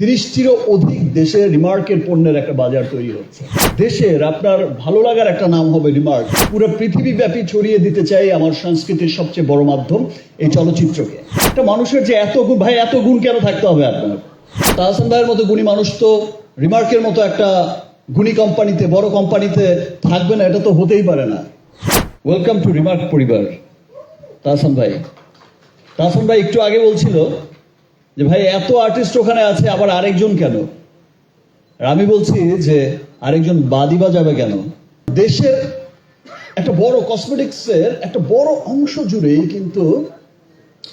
তিরিশটিরও অধিক দেশে রিমার্কের পণ্যের একটা বাজার তৈরি হচ্ছে। দেশের আপনার ভালো লাগার একটা নাম হবে রিমার্ক পুরো পৃথিবীব্যাপী ছড়িয়ে দিতে চাই আমার সংস্কৃতির সবচেয়ে বড় মাধ্যম এই চলচ্চিত্রকে। একটা মানুষের যে এত গুণ ভাই, এত গুণ কেন থাকতে হবে আপনার? তাহসান ভাইয়ের মতো গুণী মানুষ তো রিমার্কের মতো একটা গুণী কোম্পানিতে বড় কোম্পানিতে থাকবে না, এটা তো হতেই পারে না। ওয়েলকাম টু রিমার্ক পরিবার, তাহসান ভাই। তাহসান ভাই একটু আগে বলছিল যে ভাই, এত আর্টিস্ট ওখানে আছে, আবার আরেকজন কেন? আর আমি বলছি যে, আরেকজন বাদি বাজাবে কেন? দেশের একটা বড় কসমেটিক্সের একটা বড় অংশ জুড়েই কিন্তু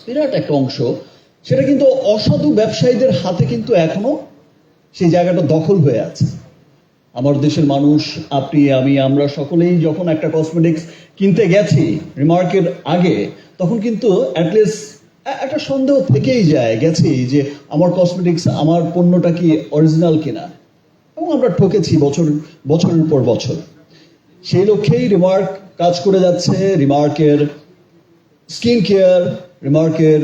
বিরাট একটা অংশ, সেটা কিন্তু অসাধু ব্যবসায়ীদের হাতে কিন্তু এখনও সেই জায়গাটা দখল হয়ে আছে। আমার দেশের মানুষ, আপনি, আমি, আমরা সকলেই যখন একটা কসমেটিক্স কিনতে গেছি রিমার্কের আগে, তখন কিন্তু অ্যাটলিস্ট একটা সন্দেহ থেকেই যায় গেছি যে আমার কসমেটিক্স আমার পণ্যটা কি অরিজিনাল কিনা? এবং আমরা ঠকেছি বছর, বছরের পর বছর। সেই লক্ষ্যেই রিমার্ক কাজ করে যাচ্ছে রিমার্কের স্কিন কেয়ার রিমার্কের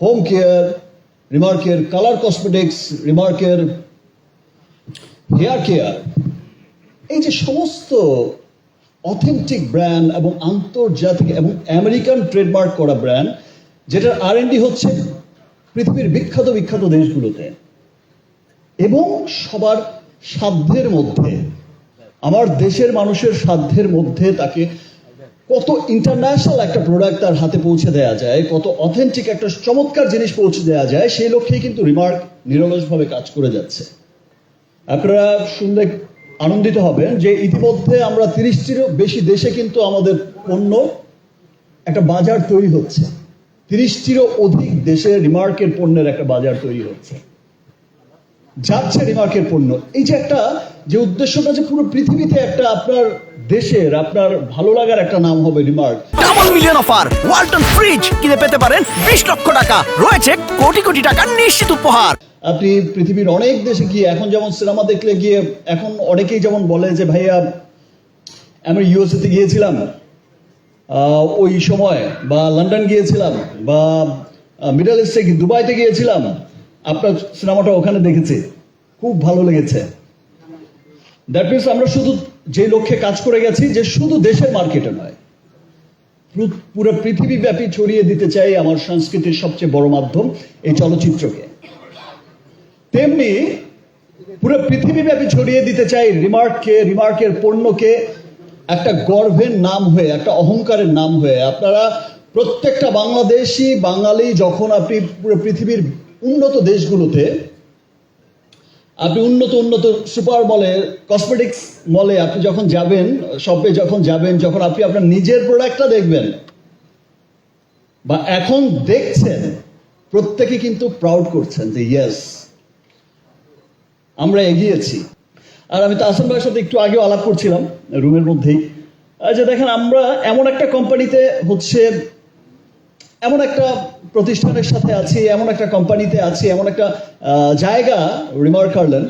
হোম কেয়ার রিমার্কের কালার কসমেটিক্স রিমার্কের হেয়ার কেয়ার এই যে সমস্ত অথেন্টিক ব্র্যান্ড এবং আন্তর্জাতিক এবং আমেরিকান ট্রেডমার্ক করা ব্র্যান্ড যেটার আর এন হচ্ছে পৃথিবীর বিখ্যাত বিখ্যাত দেশগুলোতে। এবং সবার সাধ্যের মধ্যে, আমার দেশের মানুষের সাধ্যের মধ্যে তাকে কত ইন্টারন্যাশনাল একটা প্রোডাক্ট তার হাতে পৌঁছে দেওয়া যায়, কত অথেন্টিক একটা চমৎকার জিনিস পৌঁছে দেওয়া যায়, সেই লক্ষ্যেই কিন্তু রিমার্ক নিরলসভাবে কাজ করে যাচ্ছে। আপনারা শুনলে আনন্দিত হবেন যে ইতিমধ্যে আমরা তিরিশটিরও বেশি দেশে কিন্তু আমাদের পণ্য একটা বাজার তৈরি হচ্ছে। তিরিশটিরও অধিক দেশে রিমার্কের পণ্যের একটা বাজার তৈরি হচ্ছে। যাচ্ছে রিমার্কের পণ্য। এই যে একটা যে উদ্দেশ্যটা যে পুরো পৃথিবীতে একটা আপনার দেশের আপনার ভালো লাগার একটা নাম হবে Remark. Double million offer Walton fridge কিনে পেতে পারেন বিশ লক্ষ টাকা। রয়েছে কোটি কোটি টাকার নিশ্চিত উপহার। আপনি পৃথিবীর অনেক দেশে গিয়ে এখন যেমন সিনেমা দেখলে গিয়ে এখন অনেকেই যেমন বলে যে ভাইয়া আমি ইউএসএতে গিয়েছিলাম। ওই সময় বা লন্ডন গিয়েছিলাম বা মিডল ইস্টে দুবাইতে গিয়েছিলাম, আপনার সিনেমাটা ওখানে দেখেছি। খুব ভালো লেগেছে। দ্যাট মিনস আমরা শুধু যে লক্ষ্যে কাজ করে গেছি, যে শুধু দেশের মার্কেটে নয়। পুরো- পৃথিবীব্যাপী ছড়িয়ে দিতে চাই আমার সংস্কৃতির সবচেয়ে বড় মাধ্যম এই চলচ্চিত্রকে। তেমনি পুরো পৃথিবীব্যাপী ছড়িয়ে দিতে চাই রিমার্ককে রিমার্কের পণ্যকে একটা গর্বের নাম হয়ে, একটা অহংকারের নাম হয়ে, আপনারা প্রত্যেকটা বাংলাদেশি, বাঙালি যখন আপনি পৃথিবীর উন্নত দেশগুলোতে, আপনি উন্নত উন্নত সুপার মলে কসমেটিক্স মলে আপনি যখন যাবেন শপে যখন যাবেন, যখন আপনি আপনার নিজের প্রোডাক্টটা দেখবেন, বা এখন দেখছেন, প্রত্যেকে কিন্তু প্রাউড করছেন যে ইয়েস আমরা এগিয়েছি। আর আমি তো তাহসান ভাইয়ের সাথে একটু আগেও আলাপ করছিলাম রুমের মধ্যেই। যে দেখেন, আমরা এমন একটা কোম্পানিতে হচ্ছে, এমন একটা প্রতিষ্ঠানের সাথে আছি, এমন একটা কোম্পানিতে আছি, এমন একটা জায়গা, রিমার্ক কার্লেন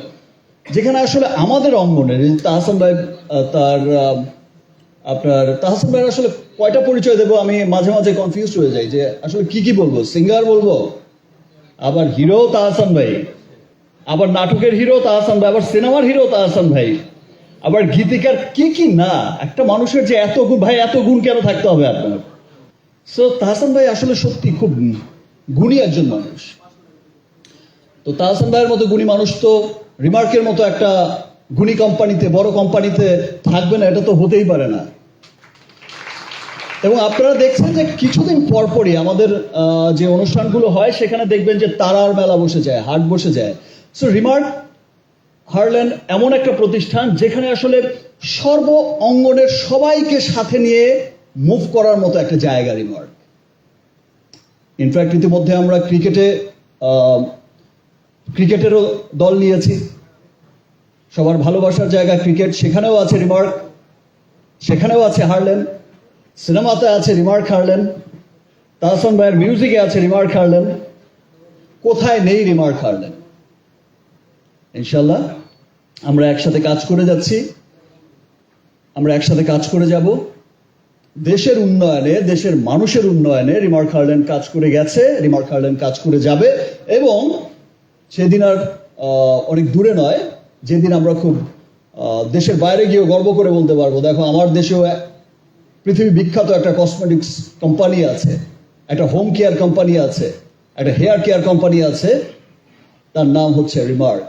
যেখানে আসলে আমাদের অঙ্গনের এই তাহসান ভাই তার আপনার, তাহসান ভাইয়ের আসলে কয়টা পরিচয় দেবো? আমি মাঝে মাঝে কনফিউজ হয়ে যাই যে আসলে কি কি বলব? সিঙ্গার বলব? আবার হিরো তাহসান ভাই। আবার নাটকের হিরো তাহসান ভাই, আবার সিনেমার হিরো তাহসান ভাই। আবার গীতিকার কি কি না, একটা মানুষের যে এত গুণ, ভাই, এত গুণ কেন থাকতে হবে আপনার? সো তাহসান ভাই আসলে সত্যি খুব গুণী একজন মানুষ। তো তাহসান ভাইয়ের মতো গুণী মানুষ তো রিমার্কের মতো একটা গুণী কোম্পানিতে, বড় কোম্পানিতে থাকবে না, এটা তো হতেই পারে না। এবং আপনারা দেখছেন যে কিছুদিন পরপরই আমাদের যে অনুষ্ঠানগুলো হয়, সেখানে দেখবেন যে তারার মেলা বসে যায়, হাট বসে যায়। সো রিমার্ক হারল্যান্ড এমন একটা প্রতিষ্ঠান যেখানে আসলে সর্ব অঙ্গনের সবাইকে সাথে নিয়ে মুভ করার মতো একটা জায়গা রিমার্ক ইনফ্যাক্ট ইতিমধ্যে আমরা ক্রিকেটে ক্রিকেটেরও দল নিয়েছি। সবার ভালোবাসার জায়গা ক্রিকেট, সেখানেও আছে রিমার্ক সেখানেও আছে হারলেন। সিনেমাতে আছে রিমার্ক হারলেন। তাহসান ভাইয়ের মিউজিকে আছে রিমার্ক হারলেন। কোথায় নেই রিমার্ক হারলেন? ইনশাল্লাহ আমরা একসাথে কাজ করে যাচ্ছি। আমরা একসাথে কাজ করে যাব। দেশের উন্নয়নে, দেশের মানুষের উন্নয়নে রিমার্ক হারলেন কাজ করে গেছে রিমার্ক হারলেন কাজ করে যাবে এবং সেদিন আর অনেক দূরে নয়, যেদিন আমরা খুব দেশের বাইরে গিয়েও গর্ব করে বলতে পারব। দেখো, আমার দেশেও পৃথিবী বিখ্যাত একটা কসমেটিক্স কোম্পানি আছে, একটা হোম কেয়ার কোম্পানি আছে, একটা হেয়ার কেয়ার কোম্পানি আছে, তার নাম হচ্ছে রিমার্ক